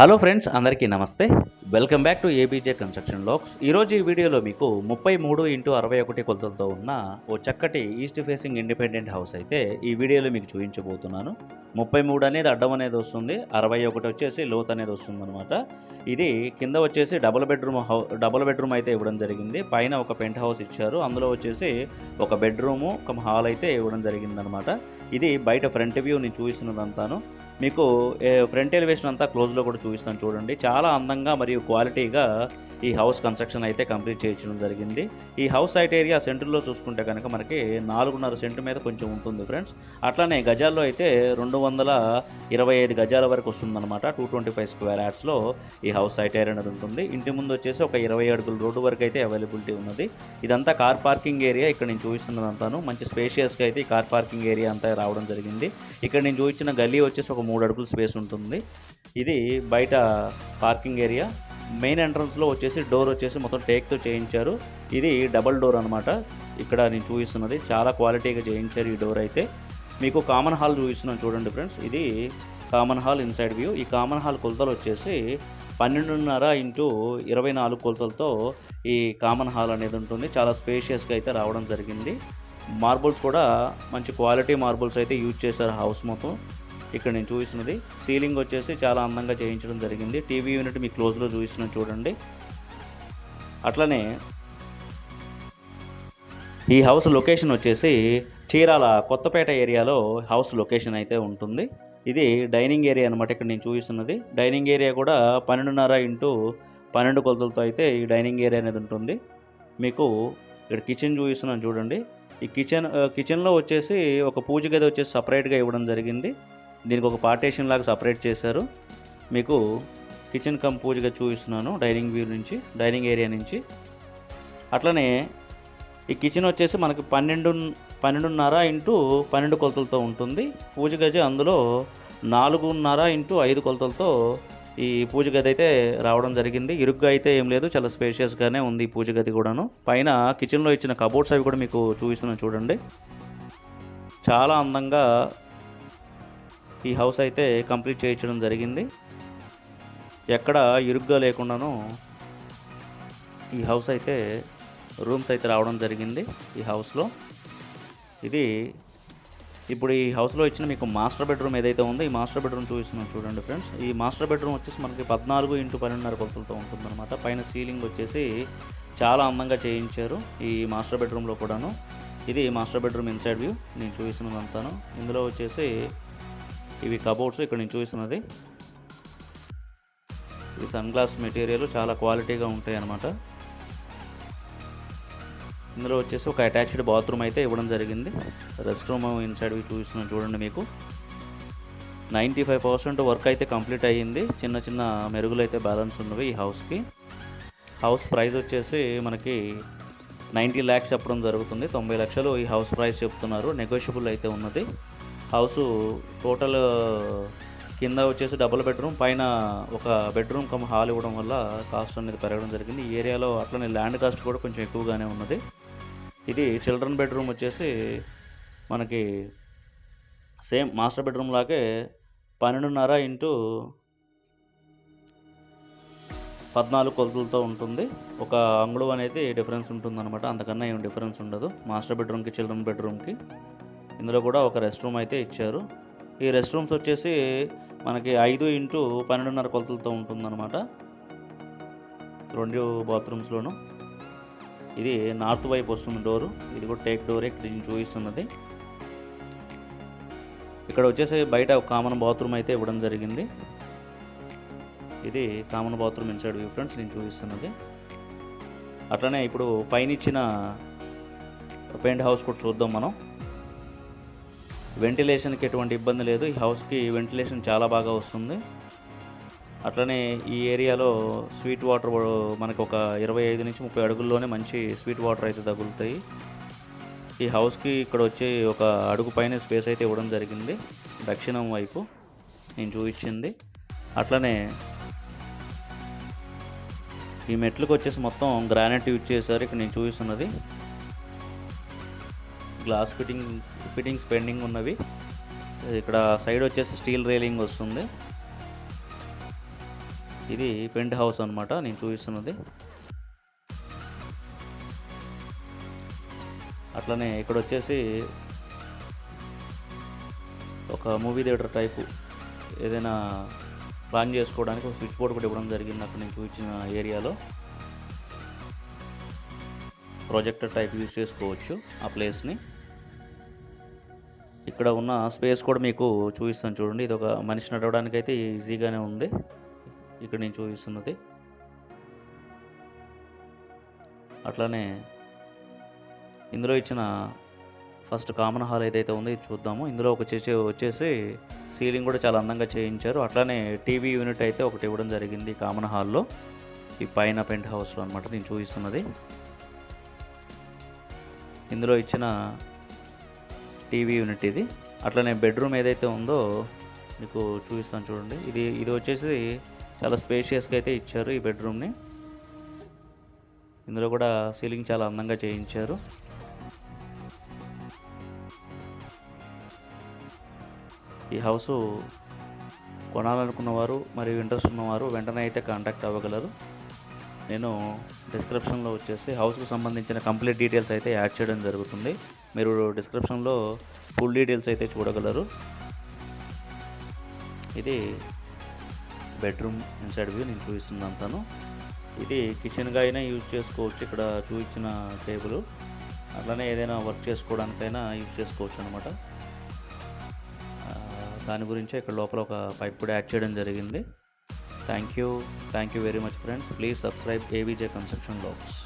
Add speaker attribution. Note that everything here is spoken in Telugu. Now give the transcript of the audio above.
Speaker 1: హలో ఫ్రెండ్స్ అందరికీ నమస్తే. Welcome back to ABJ construction lakhs ఈరోజు ఈ వీడియోలో మీకు ముప్పై మూడు ఇంటూ అరవై ఒకటి కొలతలతో ఉన్న ఓ చక్కటి ఈస్ట్ ఫేసింగ్ ఇండిపెండెంట్ హౌస్ అయితే ఈ వీడియోలో మీకు చూపించబోతున్నాను. ముప్పై మూడు అనేది అడ్డం అనేది వస్తుంది అరవై ఒకటి వచ్చేసి లోత్ అనేది వస్తుంది అనమాట ఇది కింద వచ్చేసి double bedroom house double bedroom అయితే ఇవ్వడం జరిగింది. పైన ఒక పెంట్ హౌస్ ఇచ్చారు అందులో వచ్చేసి ఒక బెడ్రూము ఒక హాల్ అయితే ఇవ్వడం జరిగిందనమాట ఇది బయట ఫ్రంట్ వ్యూ నేను చూపిస్తున్నదంతాను మీకు ఫ్రంట్ ఎలివేషన్ అంతా క్లోజ్లో కూడా చూపిస్తాను చూడండి. చాలా అందంగా మరియు క్వాలిటీగా ఈ హౌస్ కన్స్ట్రక్షన్ అయితే కంప్లీట్ చేయించడం జరిగింది. ఈ హౌస్ సైట్ ఏరియా సెంటర్లో చూసుకుంటే కనుక మనకి నాలుగున్నర సెంటు మీద కొంచెం ఉంటుంది ఫ్రెండ్స్ అట్లానే గజాల్లో అయితే రెండు వందల ఇరవై ఐదు గజాల వరకు వస్తుందన్నమాట. టూ ట్వంటీ ఫైవ్ స్క్వేర్ యాడ్స్లో ఈ హౌస్ సైట్ ఏరియా అనేది ఉంటుంది. ఇంటి ముందు వచ్చేసి ఒక ఇరవై అడుగుల రోడ్డు వరకు అయితే అవైలబిలిటీ ఉన్నది. ఇదంతా కార్ పార్కింగ్ ఏరియా ఇక్కడ నేను చూపిస్తున్నదంతాను. మంచి స్పేషియస్గా అయితే ఈ కార్ పార్కింగ్ ఏరియా అంతా రావడం జరిగింది. ఇక్కడ నేను చూపించిన గల్లీ వచ్చేసి ఒక మూడు అడుగుల స్పేస్ ఉంటుంది. ఇది బయట పార్కింగ్ ఏరియా. మెయిన్ ఎంట్రన్స్లో వచ్చేసి డోర్ వచ్చేసి మొత్తం టేక్తో చేయించారు. ఇది డబల్ డోర్ అనమాట ఇక్కడ నేను చూపిస్తున్నది. చాలా క్వాలిటీగా చేయించారు ఈ డోర్ అయితే. మీకు కామన్ హాల్ చూపిస్తున్నాను చూడండి ఫ్రెండ్స్. ఇది కామన్ హాల్ ఇన్సైడ్ వ్యూ. ఈ కామన్ హాల్ కొలతలు వచ్చేసి పన్నెండున్నర ఇంటూ ఇరవై నాలుగు కొలతలతో ఈ కామన్ హాల్ అనేది ఉంటుంది. చాలా స్పేషియస్గా అయితే రావడం జరిగింది. మార్బుల్స్ కూడా మంచి క్వాలిటీ మార్బుల్స్ అయితే యూజ్ చేశారు హౌస్ మొత్తం. ఇక్కడ నేను చూపిస్తున్నది. సీలింగ్ వచ్చేసి చాలా అందంగా చేయించడం జరిగింది. టీవీ యూనిట్ మీ క్లోజ్లో చూపిస్తున్నాను చూడండి. అట్లనే ఈ హౌస్ లొకేషన్ వచ్చేసి చీరాల కొత్తపేట ఏరియాలో హౌస్ లొకేషన్ అయితే ఉంటుంది. ఇది డైనింగ్ ఏరియా అనమాట ఇక్కడ నేను చూపిస్తున్నది. డైనింగ్ ఏరియా కూడా పన్నెండున్నర ఇంటూ పన్నెండు కొలతలతో అయితే ఈ డైనింగ్ ఏరియా అనేది ఉంటుంది. మీకు ఇక్కడ కిచెన్ చూపిస్తున్నాను చూడండి. ఈ కిచెన్ కిచెన్లో వచ్చేసి ఒక పూజ గది వచ్చేసి సపరేట్గా ఇవ్వడం జరిగింది. దీనికి ఒక పార్టేషన్ లాగా సపరేట్ చేశారు. మీకు కిచెన్ కమ్ పూజగా చూపిస్తున్నాను డైనింగ్ వ్యూ నుంచి డైనింగ్ ఏరియా నుంచి. అట్లనే ఈ కిచెన్ వచ్చేసి మనకి పన్నెండు పన్నెండున్నర ఇంటూ పన్నెండు కొలతలతో ఉంటుంది. పూజ గది అందులో నాలుగున్నర ఇంటూ ఐదు కొలతలతో ఈ పూజ గది అయితే రావడం జరిగింది. ఇరుగ్గా అయితే ఏం లేదు చాలా స్పేషియస్గానే ఉంది ఈ పూజ గది కూడాను. పైన కిచెన్లో ఇచ్చిన కబోర్డ్స్ అవి కూడా మీకు చూపిస్తున్నాను చూడండి. చాలా అందంగా ఈ హౌస్ అయితే కంప్లీట్ చేయించడం జరిగింది. ఎక్కడ ఇరుగ్గా లేకుండాను ఈ హౌస్ అయితే రూమ్స్ అయితే రావడం జరిగింది ఈ హౌస్లో. ఇది ఇప్పుడు ఈ హౌస్లో ఇచ్చిన మీకు మాస్టర్ బెడ్రూమ్ ఏదైతే ఉందో ఈ మాస్టర్ బెడ్రూమ్ చూపిస్తున్నాం చూడండి ఫ్రెండ్స్. ఈ మాస్టర్ బెడ్రూమ్ వచ్చేసి మనకి పద్నాలుగు ఇంటూ పన్నెండున్నర కొలతలతో ఉంటుందన్నమాట. పైన సీలింగ్ వచ్చేసి చాలా అందంగా చేయించారు ఈ మాస్టర్ బెడ్రూమ్లో కూడాను. ఇది మాస్టర్ బెడ్రూమ్ ఇన్సైడ్ వ్యూ నేను చూపిస్తున్నదంతాను. ఇందులో వచ్చేసి ఇవి కబోర్డ్స్ ఇక్కడ నేను చూస్తున్నది ఈ సన్ గ్లాస్ మెటీరియల్ చాలా క్వాలిటీగా ఉంటాయి అన్నమాట ఇందులో వచ్చేసి ఒక అటాచ్డ్ బాత్రూమ్ అయితే ఇవ్వడం జరిగింది. రెస్ట్ రూమ్ ఇన్సైడ్వి చూస్తున్నాం చూడండి మీకు. నైంటీ ఫైవ్ పర్సెంట్ వర్క్ అయితే కంప్లీట్ అయ్యింది. చిన్న చిన్న మెరుగులు అయితే బ్యాలెన్స్ ఉన్నవి ఈ హౌస్కి హౌస్ ప్రైస్ వచ్చేసి మనకి నైంటీ ల్యాక్స్ చెప్పడం జరుగుతుంది. తొంభై లక్షలు ఈ హౌస్ ప్రైస్ చెప్తున్నారు. నెగోషియబుల్ అయితే ఉన్నది. హౌస్ టోటల్ కింద వచ్చేసి డబుల్ బెడ్రూమ్ పైన ఒక బెడ్రూమ్ కమ్ హాల్ ఇవ్వడం వల్ల కాస్ట్ అనేది పెరగడం జరిగింది. ఈ ఏరియాలో అట్లనే ల్యాండ్ కాస్ట్ కూడా కొంచెం ఎక్కువగానే ఉన్నది. ఇది చిల్డ్రన్ బెడ్రూమ్ వచ్చేసి మనకి సేమ్ మాస్టర్ బెడ్రూమ్ లాగే పన్నెండున్నర ఇంటూ పద్నాలుగు కొలతలతో ఉంటుంది. ఒక అంగుళం అనేది డిఫరెన్స్ ఉంటుంది అనమాట అంతకన్నా ఏం డిఫరెన్స్ ఉండదు. మాస్టర్ బెడ్రూమ్కి చిల్డ్రన్ బెడ్రూమ్కి ఇందులో కూడా ఒక రెస్ట్ రూమ్ అయితే ఇచ్చారు. ఈ రెస్ట్ రూమ్స్ వచ్చేసి మనకి ఐదు ఇంటూ పన్నెండున్నర కొలతలతో ఉంటుందన్నమాట. రెండు బాత్రూమ్స్లోను ఇది నార్త్ వైపు వస్తుంది డోరు ఇది కూడా టేక్ డోరే ఇక్కడ నేను చూపిస్తున్నది ఇక్కడ వచ్చేసి బయట ఒక కామన్ బాత్రూమ్ అయితే ఇవ్వడం జరిగింది. ఇది common bathroom inside view friends నేను చూపిస్తున్నది అట్లనే ఇప్పుడు పైన ఇచ్చిన పెయింట్ హౌస్ కూడా చూద్దాం మనం. వెంటిలేషన్కి ఎటువంటి ఇబ్బంది లేదు. ఈ హౌస్కి వెంటిలేషన్ చాలా బాగా వస్తుంది. అట్లనే ఈ ఏరియాలో స్వీట్ వాటర్ మనకు ఒక ఇరవై ఐదు నుంచి ముప్పై అడుగుల్లోనే మంచి స్వీట్ వాటర్ అయితే తగులుతాయి. ఈ హౌస్కి ఇక్కడ వచ్చి ఒక అడుగు పైన స్పేస్ అయితే ఇవ్వడం జరిగింది. దక్షిణం వైపు నేను చూపించింది. అట్లనే ఈ మెట్లకు వచ్చేసి మొత్తం గ్రానైట్ యూజ్ చేశారు. ఇక్కడ నేను చూపిస్తున్నది. గ్లాస్ ఫిట్టింగ్ ఫిట్టింగ్స్ పెండింగ్ ఉన్నవి. ఇక్కడ సైడ్ వచ్చేసి స్టీల్ రైలింగ్ వస్తుంది. ఇది పెంట్ హౌస్ అనమాట నేను చూపిస్తున్నది. అట్లనే ఇక్కడ వచ్చేసి ఒక మూవీ థియేటర్ టైపు ఏదైనా ప్లాన్ చేసుకోవడానికి ఒక స్విచ్ బోర్డ్ కూడా ఇవ్వడం జరిగింది అక్కడ నేను చూపించిన ఏరియాలో. ప్రొజెక్టర్ టైప్ యూస్ చేసుకోవచ్చు ఆ ప్లేస్ని. ఇక్కడ ఉన్న స్పేస్ కూడా మీకు చూపిస్తాను చూడండి. ఇది ఒక మనిషి నడవడానికి అయితే ఈజీగానే ఉంది. ఇక్కడ నేను చూపిస్తున్నది. అట్లానే ఇందులో ఇచ్చిన ఫస్ట్ కామన్ హాల్ ఏదైతే ఉందో ఇది చూద్దాము. ఇందులో ఒక చేసే వచ్చేసి సీలింగ్ కూడా చాలా అందంగా చేయించారు. అట్లానే టీవీ యూనిట్ అయితే ఒకటి ఇవ్వడం జరిగింది కామన్ హాల్లో. ఈ పైన పెంట్ హౌస్లో అనమాట నేను చూపిస్తున్నది. ఇందులో ఇచ్చిన టీవీ యూనిట్ ఇది. అట్లనే బెడ్రూమ్ ఏదైతే ఉందో మీకు చూపిస్తాను చూడండి. ఇది ఇది వచ్చేసి చాలా స్పేషియస్గా అయితే ఇచ్చారు ఈ బెడ్రూమ్ని. ఇందులో కూడా సీలింగ్ చాలా అందంగా చేయించారు. ఈ హౌస్ కొనాలనుకున్నవారు మరియు ఇంట్రెస్ట్ ఉన్నవారు వెంటనే అయితే కాంటాక్ట్ అవ్వగలరు. నేను డిస్క్రిప్షన్లో వచ్చేసి హౌస్కు సంబంధించిన కంప్లీట్ డీటెయిల్స్ అయితే యాడ్ చేయడం జరుగుతుంది. మీరు డిస్క్రిప్షన్లో ఫుల్ డీటెయిల్స్ అయితే చూడగలరు. ఇది బెడ్రూమ్ ఇన్సైడ్ వ్యూ నేను చూపిస్తుంది అంతాను ఇది కిచెన్గా అయినా యూజ్ చేసుకోవచ్చు. ఇక్కడ చూపించిన టేబుల్ అట్లానే ఏదైనా వర్క్ చేసుకోవడానికైనా యూజ్ చేసుకోవచ్చు అనమాట దాని గురించే ఇక్కడ లోపల ఒక పైప్ కూడా యాడ్ చేయడం జరిగింది. Thank you thank you very much friends please subscribe ABJ construction blogs